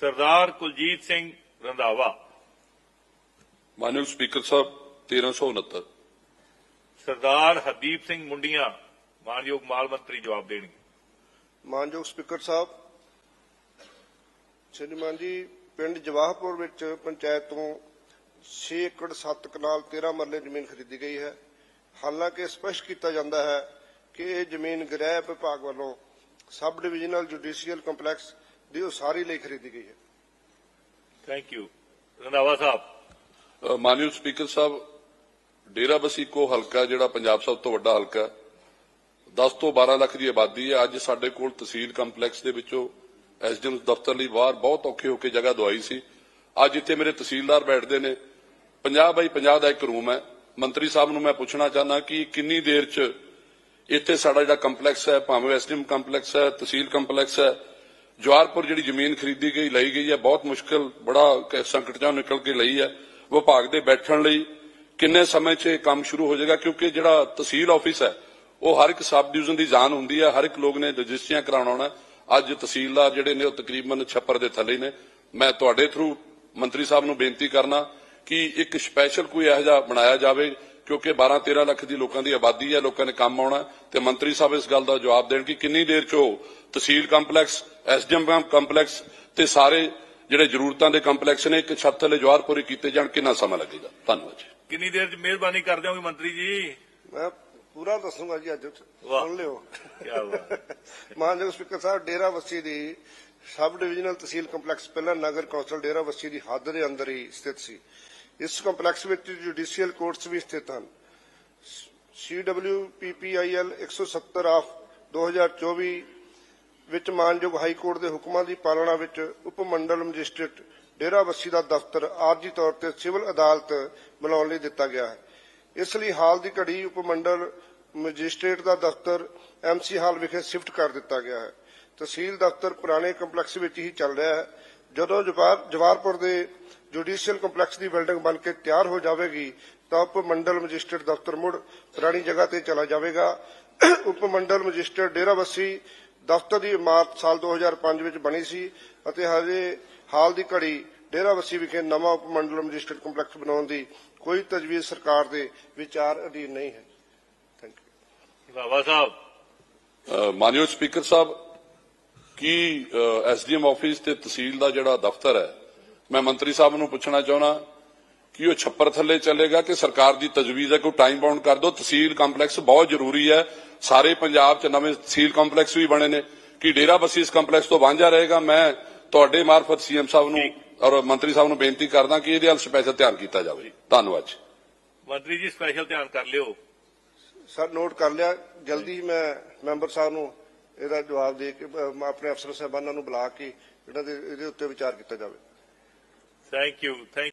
ਸਰਦਾਰ ਕੁਲਜੀਤ ਸਿੰਘ ਰੰਧਾਵਾ। ਮਾਨਯੋਗ ਸਪੀਕਰ ਸਾਹਿਬ 1369 ਸਰਦਾਰ ਹਰਦੀਪ ਸਿੰਘ ਮੁੰਡੀਆਂ ਮਾਨਯੋਗ ਮਾਲ ਮੰਤਰੀ ਜਵਾਬ ਦੇਣਗੇ। ਮਾਨਯੋਗ ਸਪੀਕਰ ਸਾਹਿਬ ਸ਼੍ਰੀਮਾਨ ਜੀ ਪਿੰਡ ਜਵਾਹਪੁਰ ਵਿੱਚ ਪੰਚਾਇਤ ਤੋਂ 6 ਏਕੜ 7 ਕਨਾਲ 13 ਮਰਲੇ ਜ਼ਮੀਨ ਖਰੀਦੀ ਗਈ ਹੈ। ਹਾਲਾਂਕਿ ਸਪਸ਼ਟ ਕੀਤਾ ਜਾਂਦਾ ਹੈ ਕਿ ਇਹ ਜ਼ਮੀਨ ਗ੍ਰਹਿ ਵਿਭਾਗ ਵੱਲੋਂ ਸਬ ਡਿਵੀਜ਼ਨਲ ਜੁਡੀਸ਼ੀਅਲ ਕੰਪਲੈਕਸ ਦੀ ਉਸਾਰੀ ਲਈ ਖਰੀਦੀ ਗਈ ਹੈ। Thank you Randhawa Sahib. ਮਾਨਯੋਗ ਸਪੀਕਰ ਸਾਹਿਬ ਡੇਰਾਬੱਸੀ ਕੋ ਹਲਕਾ ਜਿਹੜਾ ਪੰਜਾਬ ਸਭ ਤੋਂ ਵੱਡਾ ਹਲਕਾ ਹੈ, 10 ਤੋਂ 12 ਲੱਖ ਦੀ ਆਬਾਦੀ ਹੈ। ਅੱਜ ਸਾਡੇ ਕੋਲ ਤਹਿਸੀਲ ਕੰਪਲੈਕਸ ਦੇ ਵਿੱਚੋਂ ਐਸਡੀਐਮ ਦਫ਼ਤਰ ਲਈ ਬਾਹਰ ਬਹੁਤ ਔਖੇ ਹੋ ਕੇ ਜਗ੍ਹਾ ਦਵਾਈ ਸੀ। ਅੱਜ ਇੱਥੇ ਮੇਰੇ ਤਹਿਸੀਲਦਾਰ ਬੈਠਦੇ ਨੇ। 50 ਬਾਈ 50 ਦਾ ਇੱਕ ਰੂਮ ਹੈ। ਮੰਤਰੀ ਸਾਹਿਬ ਨੂੰ ਮੈਂ ਪੁੱਛਣਾ ਚਾਹੁੰਦਾ ਕਿ ਕਿੰਨੀ ਦੇਰ 'ਚ ਇੱਥੇ ਸਾਡਾ ਜਿਹੜਾ ਕੰਪਲੈਕਸ ਹੈ ਭਾਵੇਂ ਐਸਡੀਐਮ ਕੰਪਲੈਕਸ ਹੈ ਤਹਿਸੀਲ ਕੰਪਲੈਕਸ ਹੈ ਜਵਾਰਪੁਰ ਜਿਹੜੀ ਜ਼ਮੀਨ ਖਰੀਦੀ ਗਈ, ਲਈ ਗਈ ਹੈ, ਬਹੁਤ ਮੁਸ਼ਕਲ, ਬੜਾ ਸੰਕਟ ਚੋਂ ਨਿਕਲ ਕੇ ਲਈ ਹੈ। ਵਿਭਾਗ ਦੇ ਬੈਠਣ ਲਈ ਕਿੰਨੇ ਸਮੇਂ 'ਚ ਇਹ ਕੰਮ ਸ਼ੁਰੂ ਹੋ ਜਾਏਗਾ? ਕਿਉਂਕਿ ਜਿਹੜਾ ਤਹਿਸੀਲ ਆਫਿਸ ਹੈ, ਉਹ ਹਰ ਇੱਕ ਸਬ ਡਿਵੀਜ਼ਨ ਦੀ ਜਾਨ ਹੁੰਦੀ ਹੈ, ਹਰ ਇੱਕ ਲੋਕ ਨੇ ਰਜਿਸਟਰੀਆਂ ਕਰਾਉਣਾ ਅੱਜ ਤਹਿਸੀਲਦਾਰ ਜਿਹੜੇ ਨੇ ਉਹ ਤਕਰੀਬਨ ਛੱਪਰ ਦੇ ਥੱਲੇ ਨੇ। ਮੈਂ ਤੁਹਾਡੇ ਥਰੂ ਮੰਤਰੀ ਸਾਹਿਬ ਨੂੰ ਬੇਨਤੀ ਕਰਨਾ ਕਿ ਇੱਕ ਸਪੈਸ਼ਲ ਕੋਈ ਇਹੋ ਜਿਹਾ ਬਣਾਇਆ ਜਾਵੇ ਕਿਉਂਕਿ 12 13 ਲੱਖ ਦੀ ਲੋਕਾਂ ਦੀ ਆਬਾਦੀ ਹੈ ਲੋਕਾਂ ਨੇ ਕੰਮ ਆਉਣਾ ਤੇ ਮੰਤਰੀ ਸਾਹਿਬ ਇਸ ਗੱਲ ਦਾ ਜਵਾਬ ਦੇਣ ਕਿ ਕਿੰਨੀ ਦੇਰ ਚ ਉਹ ਤਹਿਸੀਲ ਕੰਪਲੈਕਸ ਐਸਡੀਐਮ ਕੰਪਲੈਕਸ ਤੇ ਸਾਰੇ ਜਿਹੜੇ ਜ਼ਰੂਰਤਾਂ ਦੇ ਕੰਪਲੈਕਸ ਨੇ ਇੱਕ ਛੱਤ ਥੱਲੇ ਜਵਾਰ ਪੂਰੇ ਕੀਤੇ ਜਾਣ ਕਿੰਨਾ ਸਮਾਂ ਲੱਗੇਗਾ? ਧੰਨਵਾਦ ਜੀ। ਕਿੰਨੀ ਦੇਰ ਚ ਮਿਹਰਬਾਨੀ ਕਰ ਦਿਓਗੇ ਮੰਤਰੀ ਜੀ? ਮੈਂ ਪੂਰਾ ਦੱਸੂਗਾ ਜੀ ਅੱਜ। ਸੁਣ ਲਿਓ। ਕੀ ਬਾਤ ਮਾਨਯੋਗ ਸਪੀਕਰ ਸਾਹਿਬ ਡੇਰਾ ਬੱਸੀ ਦੀ ਸਬ ਡਿਵੀਜ਼ਨਲ ਤਹਿਸੀਲ ਕੰਪਲੈਕਸ ਪਹਿਲਾਂ ਨਗਰ ਕੌਂਸਲ ਡੇਰਾ ਬੱਸੀ ਦੀ ਹੱਦ ਦੇ ਅੰਦਰ ਹੀ ਸਥਿਤ ਸੀ। ਇਸ ਕੰਪਲੈਕਸ ਵਿੱਚ ਜੁਡੀਸ਼ੀਅਲ ਕੋਰਟਸ ਵੀ ਸਥਿਤ ਹਨ। CWPPIL 170 ਆਫ 2024 ਵਿੱਚ ਮਾਨਯੋਗ ਹਾਈ ਕੋਰਟ ਦੇ ਹੁਕਮਾਂ ਦੀ ਪਾਲਣਾ ਵਿੱਚ ਉਪ ਮੰਡਲ ਮੈਜਿਸਟ੍ਰੇਟ ਡੇਰਾ ਬੱਸੀ ਦਾ ਦਫ਼ਤਰ ਆਰਜੀ ਤੌਰ ਤੇ ਸਿਵਲ ਅਦਾਲਤ ਬਣਾਉਣ ਲਈ ਦਿੱਤਾ ਗਿਆ ਹੈ। ਇਸ ਲਈ ਹਾਲ ਦੀ ਘੜੀ ਉਪ ਮੰਡਲ ਮੈਜਿਸਟ੍ਰੇਟ ਦਾ ਦਫ਼ਤਰ ਐਮਸੀ ਹਾਲ ਵਿਖੇ ਸ਼ਿਫਟ ਕਰ ਦਿੱਤਾ ਗਿਆ ਹੈ। ਤਹਿਸੀਲ ਦਫ਼ਤਰ ਪੁਰਾਣੇ ਕੰਪਲੈਕਸ ਵਿੱਚ ਹੀ ਚੱਲ ਰਿਹਾ ਹੈ। ਜਦੋਂ ਜਵਾਰ ਜਵਾਰਪੁਰ ਦੇ ਜੁਡੀਸ਼ੀਅਲ ਕੰਪਲੈਕਸ ਦੀ ਬਿਲਡਿੰਗ ਬਣ ਕੇ ਤਿਆਰ ਹੋ ਜਾਵੇਗੀ ਤਾਂ ਉਪ ਮੰਡਲ ਮੈਜਿਸਟ੍ਰੇਟ ਦਫ਼ਤਰ ਮੁੜ ਪੁਰਾਣੀ ਜਗ੍ਹਾ ਤੇ ਚਲਾ ਜਾਵੇਗਾ। ਉਪ ਮੰਡਲ ਮੈਜਿਸਟ੍ਰੇਟ ਡੇਰਾਬੱਸੀ ਦਫ਼ਤਰ ਦੀ ਇਮਾਰਤ ਸਾਲ 2005 ਵਿੱਚ ਬਣੀ ਸੀ ਅਤੇ ਹਜੇ ਹਾਲ ਦੀ ਘੜੀ ਡੇਰਾਬੱਸੀ ਵਿਖੇ ਨਵਾਂ ਉਪ ਮੰਡਲ ਮੈਜਿਸਟ੍ਰੇਟ ਕੰਪਲੈਕਸ ਬਣਾਉਣ ਦੀ ਕੋਈ ਤਜਵੀਜ਼ ਸਰਕਾਰ ਦੇ ਵਿਚਾਰ ਅਧੀਨ ਨਹੀਂ ਹੈ। Thank you Randhawa Sahib. ਮਾਨਯੋਗ ਸਪੀਕਰ ਸਾਹਿਬ ਕੀ ਐਸਡੀਐਮ ਆਫਿਸ ਤੇ ਤਹਿਸੀਲ ਦਾ ਜਿਹੜਾ ਦਫ਼ਤਰ ਹੈ ਮੈਂ ਮੰਤਰੀ ਸਾਹਿਬ ਨੂੰ ਪੁੱਛਣਾ ਚਾਹੁੰਦਾ ਕਿ ਉਹ ਛੱਪਰ ਥੱਲੇ ਚੱਲੇਗਾ ਕਿ ਸਰਕਾਰ ਦੀ ਤਜਵੀਜ਼ ਹੈ ਕਿ ਉਹ ਟਾਈਮ ਬਾਉਂਡ ਕਰ ਦਿਓ ਤਹਿਸੀਲ ਕੰਪਲੈਕਸ ਬਹੁਤ ਜ਼ਰੂਰੀ ਹੈ। ਸਾਰੇ ਪੰਜਾਬ 'ਚ ਨਵੇਂ ਤਹਿਸੀਲ ਕੰਪਲੈਕਸ ਵੀ ਬਣੇ ਨੇ। ਕਿ ਡੇਰਾ ਬੱਸੀ ਇਸ ਕੰਪਲੈਕਸ ਤੋਂ ਵਾਂਝਾ ਰਹੇਗਾ? ਮੈਂ ਤੁਹਾਡੇ ਮਾਰਫਤ ਸੀਐਮ ਸਾਹਿਬ ਨੂੰ ਔਰ ਮੰਤਰੀ ਸਾਹਿਬ ਨੂੰ ਬੇਨਤੀ ਕਰਦਾ ਕਿ ਇਹਦੇ ਵੱਲ ਸਪੈਸ਼ਲ ਧਿਆਨ ਕੀਤਾ ਜਾਵੇ। ਧੰਨਵਾਦ ਜੀ। ਮੰਤਰੀ ਜੀ ਸਪੈਸ਼ਲ ਧਿਆਨ ਕਰ ਲਿਓ। ਸਰ ਨੋਟ ਕਰ ਲਿਆ। ਜਲਦੀ ਹੀ ਮੈਂ ਮੈਂਬਰ ਸਾਹਿਬ ਨੂੰ ਇਹਦਾ ਜਵਾਬ ਦੇ ਕੇ ਆਪਣੇ ਅਫਸਰ ਸਾਹਿਬਾਨਾਂ ਨੂੰ ਬੁਲਾ ਕੇ ਇਹਨਾਂ ਦੇ ਇਹਦੇ ਉੱਤੇ ਵਿਚਾਰ ਕੀਤਾ ਜਾਵੇ। Thank you thank